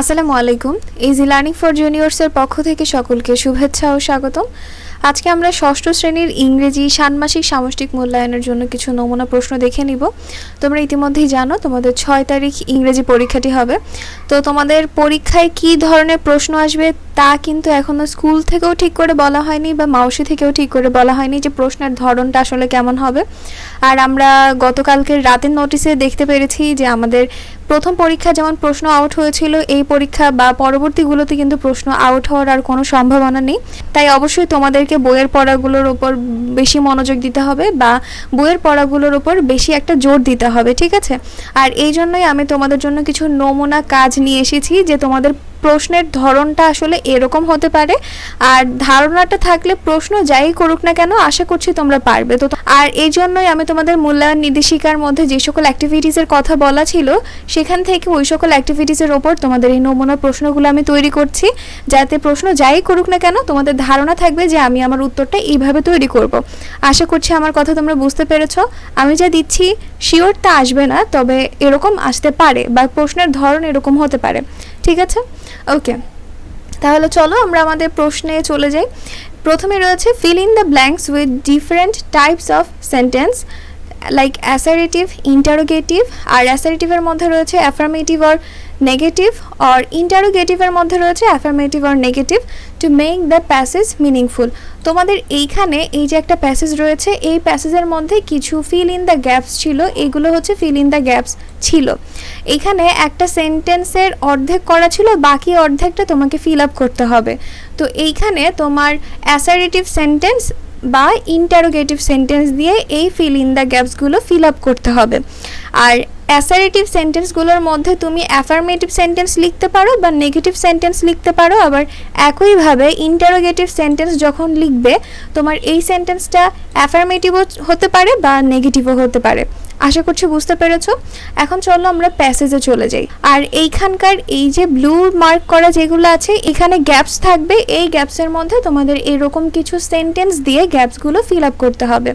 আসসালামু আলাইকুম। Easy learning for জুনিয়র্সের পক্ষ থেকে সকলকে শুভেচ্ছা ও স্বাগতম। আজকে আমরা ষষ্ঠ শ্রেণির ইংরেজি ষান্মাসিক সামষ্টিক মূল্যায়নের জন্য কিছু নমুনা প্রশ্ন দেখে নিব। তোমরা ইতিমধ্যেই জানো, তোমাদের ছয় তারিখ ইংরেজি পরীক্ষাটি হবে। তো তোমাদের পরীক্ষায় কি ধরনের প্রশ্ন আসবে তা কিন্তু এখনও স্কুল থেকেও ঠিক করে বলা হয়নি বা মাউসি থেকেও ঠিক করে বলা হয়নি যে প্রশ্নের ধরনটা আসলে কেমন হবে। আর আমরা গতকালকের রাতের নোটিশে দেখতে পেরেছি যে আমাদের প্রথম পরীক্ষা যেমন প্রশ্ন আউট হয়েছিল, এই পরীক্ষা বা পরবর্তীগুলোতে কিন্তু প্রশ্ন আউট হওয়ার আর কোনো সম্ভাবনা নেই। তাই অবশ্যই তোমাদেরকে বইয়ের পড়াগুলোর ওপর বেশি মনোযোগ দিতে হবে বা বইয়ের পড়াগুলোর ওপর বেশি একটা জোর দিতে হবে, ঠিক আছে? আর এই জন্যই আমি তোমাদের জন্য কিছু নমুনা কাজ নিয়ে এসেছি যে তোমাদের প্রশ্নের ধরনটা আসলে এরকম হতে পারে। আর ধারণাটা থাকলে প্রশ্ন যাই করুক না কেন, আশা করছি তোমরা পারবে। তো আর এই জন্যই আমি তোমাদের মূল্যায়ন নির্দেশিকার মধ্যে যে সকল অ্যাক্টিভিটিসের কথা বলা ছিল, সেখান থেকে ওই সকল অ্যাক্টিভিটিসের ওপর তোমাদের এই নমুনা প্রশ্নগুলো আমি তৈরি করছি। যাতে প্রশ্ন যাই করুক না কেন, তোমাদের ধারণা থাকবে যে আমি আমার উত্তরটা এইভাবে তৈরি করব। আশা করছি আমার কথা তোমরা বুঝতে পেরেছ। আমি যা দিচ্ছি শিওর তা আসবে না, তবে এরকম আসতে পারে বা প্রশ্নের ধরন এরকম হতে পারে। ঠিক আছে? ওকে তাহলে চলো আমরা আমাদের প্রশ্নে চলে যাই। প্রথমে রয়েছে fill in the blanks with different types of sentence like assertive interrogative আর অ্যাসারেটিভের মধ্যে রয়েছে অ্যাফার্মেটিভ অর নেগেটিভ অর ইন্টারোগেটিভের মধ্যে রয়েছে affirmative or negative to make the passage meaningful তোমাদের এইখানে এই যে একটা প্যাসেজ রয়েছে, এই প্যাসেজের মধ্যে কিছু ফিল ইন দ্য গ্যাপস ছিল, এগুলো হচ্ছে ফিল ইন দ্য গ্যাপস ছিল। এখানে একটা সেন্টেন্সের অর্ধেক করা ছিল, বাকি অর্ধেকটা তোমাকে ফিল আপ করতে হবে। তো এইখানে তোমার অ্যাসারেটিভ সেন্টেন্স বা ইন্টারোগেটিভ সেন্টেন্স দিয়ে এই ফিল ইন দ্য গ্যাপসগুলো ফিল আপ করতে হবে। আর অ্যাসারেটিভ সেন্টেন্সগুলোর মধ্যে তুমি অ্যাফার্মেটিভ সেন্টেন্স লিখতে পারো বা নেগেটিভ সেন্টেন্স লিখতে পারো, আবার একইভাবে ইন্টারোগেটিভ সেন্টেন্স যখন লিখবে, তোমার এই সেন্টেন্সটা অ্যাফার্মেটিভও হতে পারে বা নেগেটিভও হতে পারে। আশা করছি বুঝতে পেরেছ? এখন চলো আমরা প্যাসেজে চলে যাই। আর এইখানকার এই যে ব্লু মার্ক করা যেগুলো আছে, এখানে গ্যাপস থাকবে। এই গ্যাপসের মধ্যে তোমাদের এরকম কিছু সেন্টেন্স দিয়ে গ্যাপসগুলো ফিল আপ করতে হবে।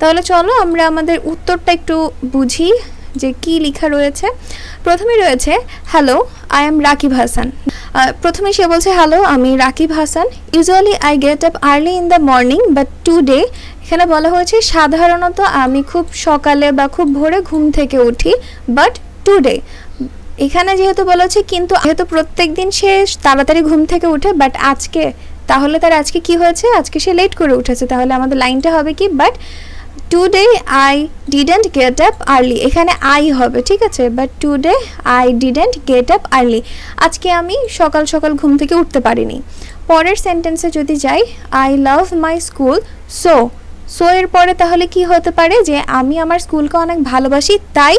তাহলে চলো আমরা আমাদের উত্তরটা একটু বুঝি, যে কি লেখা রয়েছে। প্রথমে রয়েছে hello I am Rakib Hasan. প্রথমে সে বলছে হ্যালো আমি Rakib Hasan. Usually I get up early in the morning but today এখানে বলা হয়েছে, সাধারণত আমি খুব সকালে বা খুব ভোরে ঘুম থেকে উঠি বাট টুডে এখানে যেহেতু বলা হচ্ছে, কিন্তু যেহেতু প্রত্যেক দিন সে তাড়াতাড়ি ঘুম থেকে উঠে বাট আজকে, তাহলে তার আজকে কি হয়েছে? আজকে সে লেট করে উঠেছে, তাহলে আমাদের লাইনটা হবে কি but today I didn't get up early এখানে আই হবে, ঠিক আছে? But today I didn't get up early আজকে আমি সকাল সকাল ঘুম থেকে উঠতে পারিনি। পরের সেন্টেন্সে যদি যাই I love my school so so এর পরে তাহলে কি হতে পারে যে আমি আমার স্কুলকে অনেক ভালোবাসি, তাই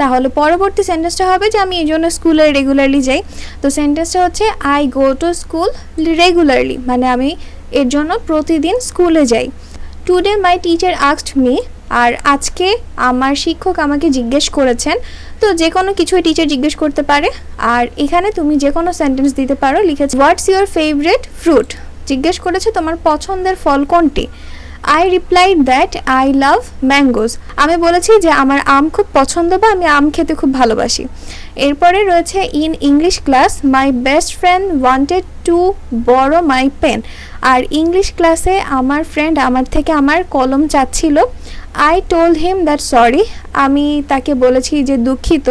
তাহলে পরবর্তী সেন্টেন্সটা হবে যে আমি এই জন্য স্কুলে রেগুলারলি যাই। তো সেন্টেন্সটা হচ্ছে I go to school regularly মানে আমি এর জন্য প্রতিদিন স্কুলে যাই। Today my teacher asked me আর আজকে আমার শিক্ষক আমাকে জিজ্ঞেস করেছেন, তো যে কোনো কিছুই টিচার জিজ্ঞেস করতে পারে? আর এখানে তুমি যে কোনো সেন্টেন্স দিতে পারো, লিখেছে হোয়াটস ইউর ফেভারেট ফ্রুট জিজ্ঞেস করেছে, তোমার পছন্দের ফল কোনটি? I replied that I love mangoes আমি বলেছি যে আমার আম খুব পছন্দ বা আমি আম খেতে খুব ভালোবাসি। এরপরে রয়েছে in English class my best friend wanted to borrow my pen R English ক্লাসে আমার ফ্রেন্ড আমার থেকে আমার কলম চাচ্ছিল। I told him that sorry আমি তাকে বলেছি যে দুঃখিত।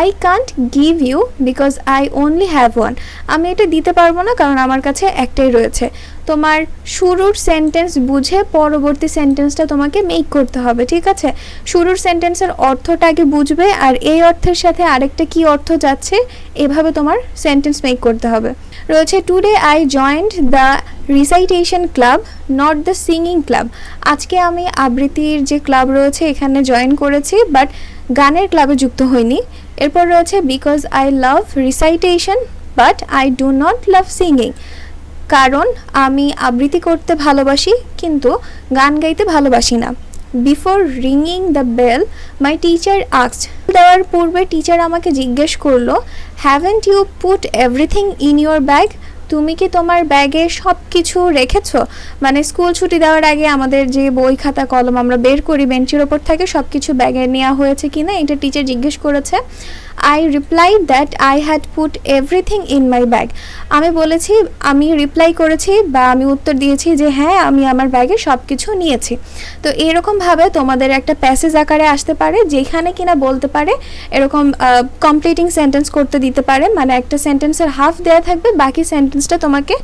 I can't give you because I only have one আমি এটা দিতে পারব না কারণ আমার কাছে একটাই রয়েছে। তোমার শুরুর সেন্টেন্স বুঝে পরবর্তী সেন্টেন্সটা তোমাকে মেক করতে হবে, ঠিক আছে? শুরুর সেন্টেন্সের অর্থটা আগে বুঝবে আর এই অর্থের সাথে আরেকটা কি অর্থ যাচ্ছে, এভাবে তোমার সেন্টেন্স মেক করতে হবে। রয়েছে today I joined the recitation club not the singing club আজকে আমি আবৃত্তির যে ক্লাব রয়েছে, এখানে জয়েন করেছি বাট গানের ক্লাবে যুক্ত হইনি। এরপর রয়েছে because I love recitation but I do not love singing কারণ আমি আবৃত্তি করতে ভালোবাসি, কিন্তু গান গাইতে ভালোবাসি না। Before রিংইং the bell my teacher আক্সড দেওয়ার পূর্বে টিচার আমাকে জিজ্ঞেস করল haven't you put everything in your bag তুমি কি তোমার ব্যাগে সব কিছু রেখেছো? মানে স্কুল ছুটি দেওয়ার আগে আমাদের যে বই খাতা, কলম আমরা বের করি, বেঞ্চের ওপর থাকে সব কিছু ব্যাগে নেওয়া হয়েছে কি না এটা টিচার জিজ্ঞেস করেছে। I reply that I had put everything in my bag আমি বলেছি, আমি রিপ্লাই করেছি বা আমি উত্তর দিয়েছি যে হ্যাঁ আমি আমার ব্যাগে সব কিছু নিয়েছি। তো এরকমভাবে তোমাদের একটা প্যাসেজ আকারে আসতে পারে, যেখানে কিনা বলতে পারে, এরকম কমপ্লিটিং সেন্টেন্স করতে দিতে পারে মানে একটা সেন্টেন্সের হাফ দেওয়া থাকবে, বাকি সেন্টেন্সটা তোমাকে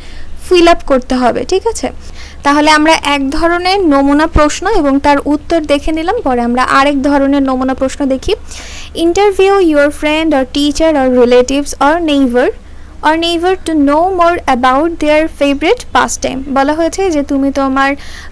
ফিল আপ করতে হবে, ঠিক আছে? তাহলে আমরা এক ধরনের নমুনা প্রশ্ন এবং তার উত্তর দেখে নিলাম, পরে আমরা আরেক ধরনের নমুনা প্রশ্ন দেখি। Interview your friend or teacher or relatives or neighbour or neighbour to know more about their favourite pastime বলা হয়েছে যে তুমি তোমার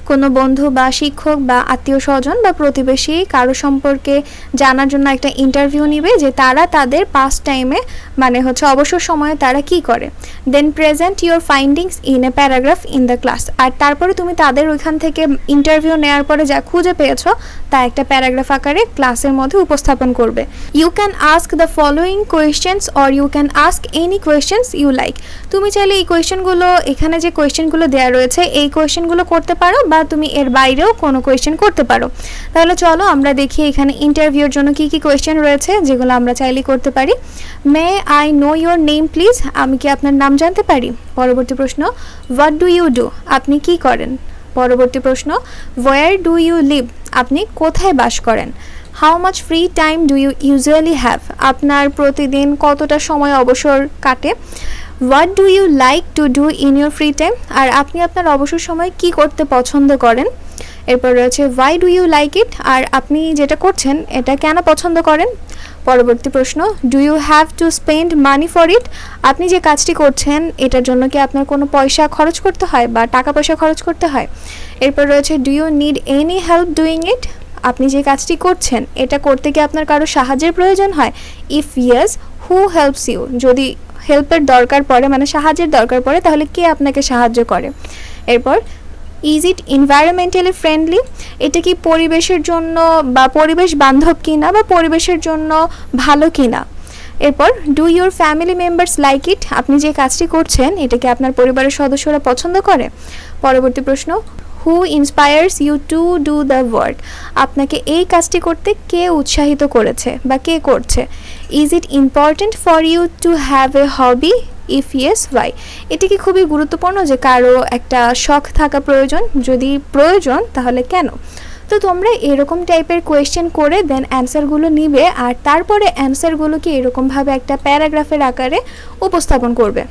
কোনো বন্ধু বা শিক্ষক বা আত্মীয় স্বজন বা প্রতিবেশী, কারও সম্পর্কে জানার জন্য একটা ইন্টারভিউ নিবে যে তারা তাদের পাস টাইমে মানে হচ্ছে অবসর সময়ে তারা কি করে। Then present your findings in a paragraph in the class আর তারপরে তুমি তাদের ওইখান থেকে ইন্টারভিউ নেওয়ার পরে যা খুঁজে পেয়েছ, তা একটা প্যারাগ্রাফ আকারে ক্লাসের মধ্যে উপস্থাপন করবে। You can ask the following questions or you can ask any questions you like তুমি চাইলে এই কোয়েশ্চেনগুলো এখানে যে কোয়েশ্চেনগুলো দেওয়া রয়েছে, এই কোয়েশ্চেনগুলো করতে পারো বা তুমি এর বাইরেও কোনো কোয়েশ্চেন করতে পারো। তাহলে চলো আমরা দেখি এখানে ইন্টারভিউর জন্য কি কি কোয়েশ্চেন রয়েছে, যেগুলো আমরা চাইলে করতে পারি। May I know your name please আমি কি আপনার নাম জানতে পারি? পরবর্তী প্রশ্ন হোয়াট ডু ইউ ডু আপনি কি করেন? পরবর্তী প্রশ্ন ওয়ার ডু ইউ লিভ আপনি কোথায় বাস করেন? How much free time do you usually have আপনার প্রতিদিন কতটা সময় অবসর কাটে? What do you like to do in your free time আর আপনি আপনার অবসর সময় কি করতে পছন্দ করেন? এরপর রয়েছে why do you like it আর আপনি যেটা করছেন, এটা কেন পছন্দ করেন? পরবর্তী প্রশ্ন do you have to spend money for it আপনি যে কাজটি করছেন, এটার জন্য কি আপনার কোনো পয়সা খরচ করতে হয় বা টাকা পয়সা খরচ করতে হয়? এরপর রয়েছে do you need any help doing it আপনি যে কাজটি করছেন, এটা করতে কি আপনার কারও সাহায্যের প্রয়োজন হয়? If yes who helps you যদি হেল্পের দরকার পড়ে মানে সাহায্যের দরকার পড়ে, তাহলে কে আপনাকে সাহায্য করে? এরপর ইজ ইট এনভায়রনমেন্টালি ফ্রেন্ডলি এটা কি পরিবেশের জন্য বা পরিবেশ বান্ধব কিনা বা পরিবেশের জন্য ভালো কিনা? এরপর do your family members like it আপনি যে কাজটি করছেন, এটা কি আপনার পরিবারের সদস্যরা পছন্দ করে? পরবর্তী প্রশ্ন who inspires you to do the work আপনাকে এই কাজটি করতে কে উৎসাহিত করেছে বা কে করছে? Is it important for you to have a hobby if yes why এটি কি খুবই গুরুত্বপূর্ণ যে কারও একটা শখ থাকা প্রয়োজন? যদি প্রয়োজন, তাহলে কেন? তো তোমরা এরকম টাইপের কোয়েশ্চেন করে দেন অ্যান্সারগুলো নিবে আর তারপরে অ্যান্সারগুলোকে এরকমভাবে একটা প্যারাগ্রাফের আকারে উপস্থাপন করবে।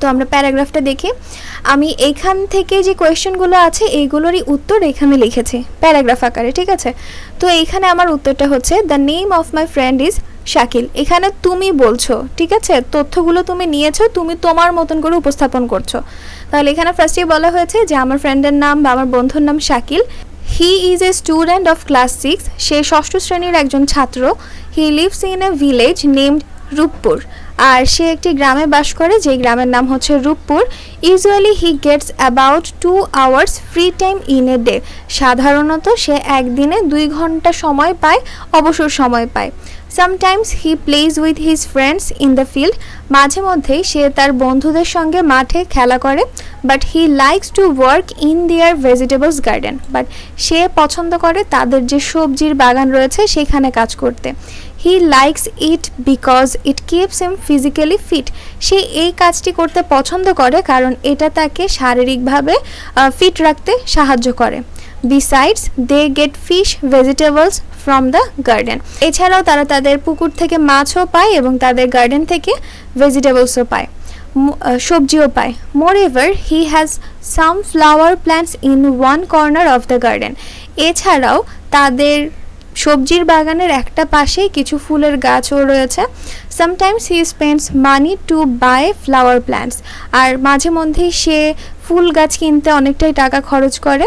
তো আমরা প্যারাগ্রাফটা দেখি। আমি এখান থেকে যে কোয়েশ্চেনগুলো আছে, এইগুলোরই উত্তর এখানে লিখেছি, প্যারাগ্রাফ আকারে, ঠিক আছে? তো এইখানে আমার উত্তরটা হচ্ছে the name of my friend is Shakil এখানে তুমি বলছো, ঠিক আছে? তথ্যগুলো তুমি নিয়েছো, তুমি তোমার মতন করে উপস্থাপন করছ। তাহলে এখানে ফার্স্টেই বলা হয়েছে যে, আমার ফ্রেন্ডের নাম বা আমার বন্ধুর নাম Shakil. He is a student of class six সে ষষ্ঠ শ্রেণির একজন ছাত্র। He lives in a village named Ruppur আর সে একটি গ্রামে বাস করে, যেই গ্রামের নাম হচ্ছে Ruppur. Usually he gets about two hours free time in a day সাধারণত সে একদিনে দুই ঘণ্টা সময় পায়, অবসর সময় পায়। Sometimes he plays with his friends in the field মাঝে মধ্যেই সে তার বন্ধুদের সঙ্গে মাঠে খেলা করে but he likes to work in their vegetables garden but সে পছন্দ করে তাদের যে সবজির বাগান রয়েছে, সেখানে কাজ করতে। He likes it because it keeps him physically fit সে এই কাজটি করতে পছন্দ করে কারণ এটা তাকে শারীরিকভাবে ফিট রাখতে সাহায্য করে। Besides they get fish vegetables from the garden এছাড়াও তারা তাদের পুকুর থেকে মাছও পায় এবং তাদের গার্ডেন থেকে ভেজিটেবলসও পায় সবজিও পায়। Moreover he has some flower plants in one corner of the garden এছাড়াও তাদের সবজির বাগানের একটা পাশেই কিছু ফুলের গাছও রয়েছে। Sometimes he spends money to buy flower plants আর মাঝে মধ্যেই সে ফুল গাছ কিনতে অনেকটাই টাকা খরচ করে।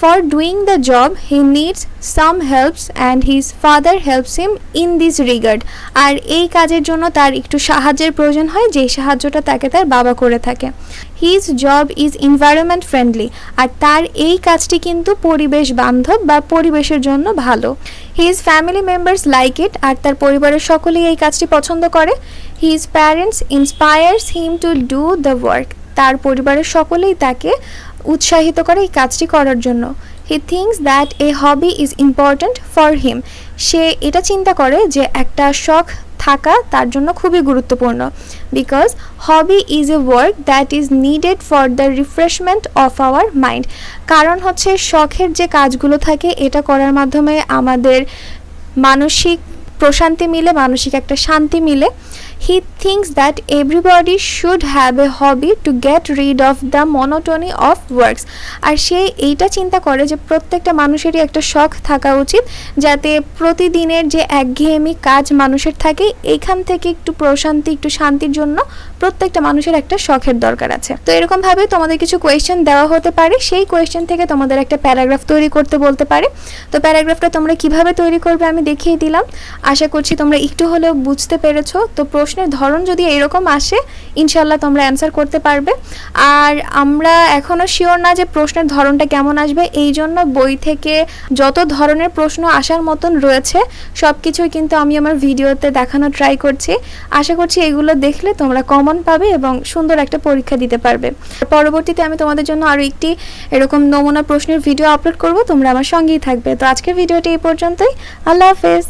For doing the job he needs some helps and his father helps him in this regard আর এই কাজের জন্য তার একটু সাহায্যের প্রয়োজন হয় যেই সাহায্যটা তাকে তার বাবা করে থাকে। His job is environment friendly আর তার এই কাজটি কিন্তু পরিবেশ বান্ধব বা পরিবেশের জন্য ভালো। His family members like it আর তার পরিবারের সকলেই এই কাজটি পছন্দ করে। His parents inspires him to do the work তার পরিবারের সকলেই তাকে উৎসাহিত করে এই কাজটি করার জন্য। He thinks that a hobby is important for him সে এটা চিন্তা করে যে একটা শখ থাকা তার জন্য খুবই গুরুত্বপূর্ণ। Because hobby is a work that is needed for the refreshment of our mind কারণ হচ্ছে শখের যে কাজগুলো থাকে, এটা করার মাধ্যমে আমাদের মানসিক প্রশান্তি মিলে, মানসিক একটা শান্তি মিলে। He thinks that everybody should have a hobby to get rid of the monotony of works আর সে এইটা চিন্তা করে যে প্রত্যেকটা মানুষেরই একটা শখ থাকা উচিত, যাতে প্রতিদিনের যে একঘেয়েমি কাজ মানুষের থাকে, এইখান থেকে একটু প্রশান্তি, একটু শান্তির জন্য প্রত্যেকটা মানুষের একটা শখের দরকার আছে। তো এরকমভাবে তোমাদের কিছু কোয়েশ্চেন দেওয়া হতে পারে, সেই কোয়েশ্চেন থেকে তোমাদের একটা প্যারাগ্রাফ তৈরি করতে বলতে পারে। তো প্যারাগ্রাফটা তোমরা কীভাবে তৈরি করবে আমি দেখিয়ে দিলাম। আশা করছি তোমরা একটু হলেও বুঝতে পেরেছ। তো প্রশ্নের ধরন যদি এরকম আসে ইনশাল্লাহ তোমরা অ্যান্সার করতে পারবে। আর আমরা এখনও শিওর না যে প্রশ্নের ধরনটা কেমন আসবে, এই জন্য বই থেকে যত ধরনের প্রশ্ন আসার মতন রয়েছে সব কিছুই কিন্তু আমি আমার ভিডিওতে দেখানো ট্রাই করছি। আশা করছি এগুলো দেখলে তোমরা কমন পাবে এবং সুন্দর একটা পরীক্ষা দিতে পারবে। পরবর্তীতে আমি তোমাদের জন্য আরও একটি এরকম নমুনা প্রশ্নের ভিডিও আপলোড করব, তোমরা আমার সঙ্গেই থাকবে। তো আজকের ভিডিওটি এই পর্যন্তই। আল্লাহ হাফেজ।